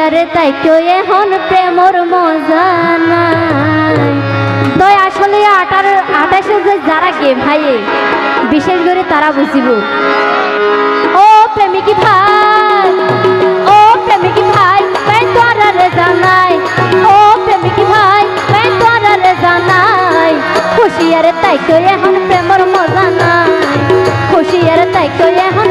হুশিয়ারে তাই কেউ এখন প্রেমর মজা নাই। তো আসলে আঠারো আঠাশে যে যারা গে ভাইয়ে বিশেষ করে তারা বুঝিব। ও প্রেমিকি ভাই, ও প্রেমিকি ভাই, তাই তোরা রে জানাই ও প্রেমিকি ভাই, তাই তোরা রে জানাই হুশিয়ারে তাই কেউ এখন প্রেমর মজা নাই। হুশিয়ারে তাই কেউ এখন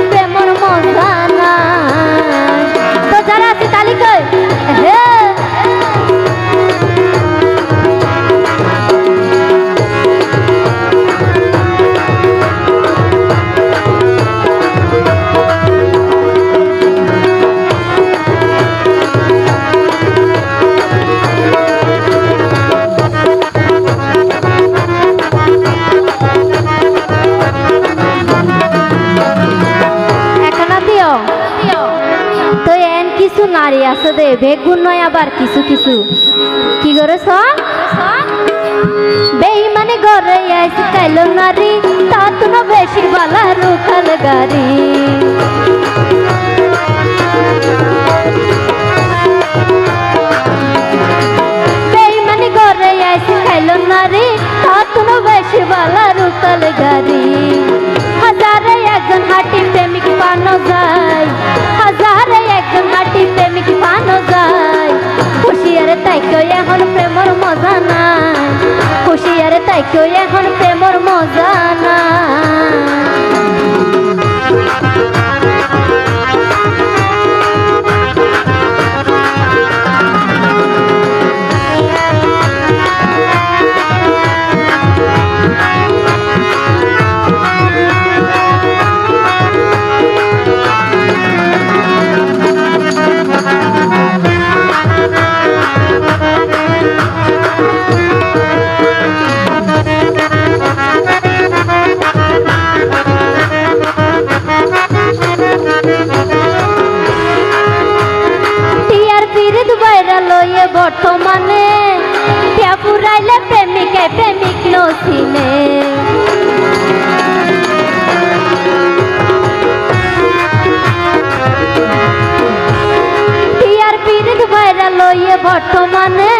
নারী আছে দে, বেগুন নয় আবার কিছু কিছু। কি করেছ? বেইমানে ঘরে আইসি কাইলো নারী তা তুনো বেশি বালা রুখাল গাড়ি। টিয়া পুরাইলে প্রেমিকে প্রেমিক বাইরা লইয়ে বর্তমানে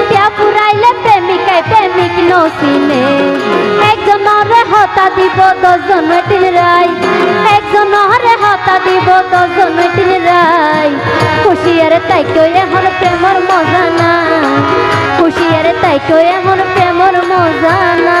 টিয়া পুরাইলে প্রেমিকে প্রেমিক নসিনে একজনরে হতা দিব দশজন মেটিল রাই একজনরে হতা দিব দশজন মেটিল রাই খুশিয়ারে তাই কেউ এখন না খুশিয়ারে এমন প্রেমর মজা না।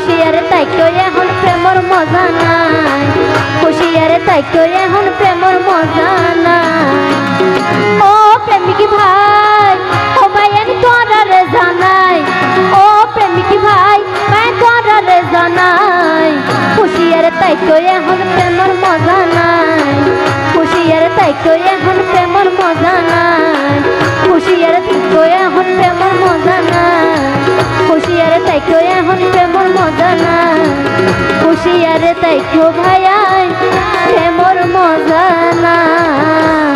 খুশিয়ারে তাই কেউ এখন প্রেমর মজা নাই। খুশিয়ারে তাই এখন প্রেমর মজা নাই। ও ভাই ও ভাই আমি তোরা রে জানাই। ও প্রেমিকি ভাই ভাই জানাই। খুশিয়ারে তাই এখন প্রেমর মজা নাই। খুশিয়ারে তাই তাইকো এখন প্রেমর মজা নাই হুশিয়ারে তাইকো ভাইয়াই প্রেমর মজা নাই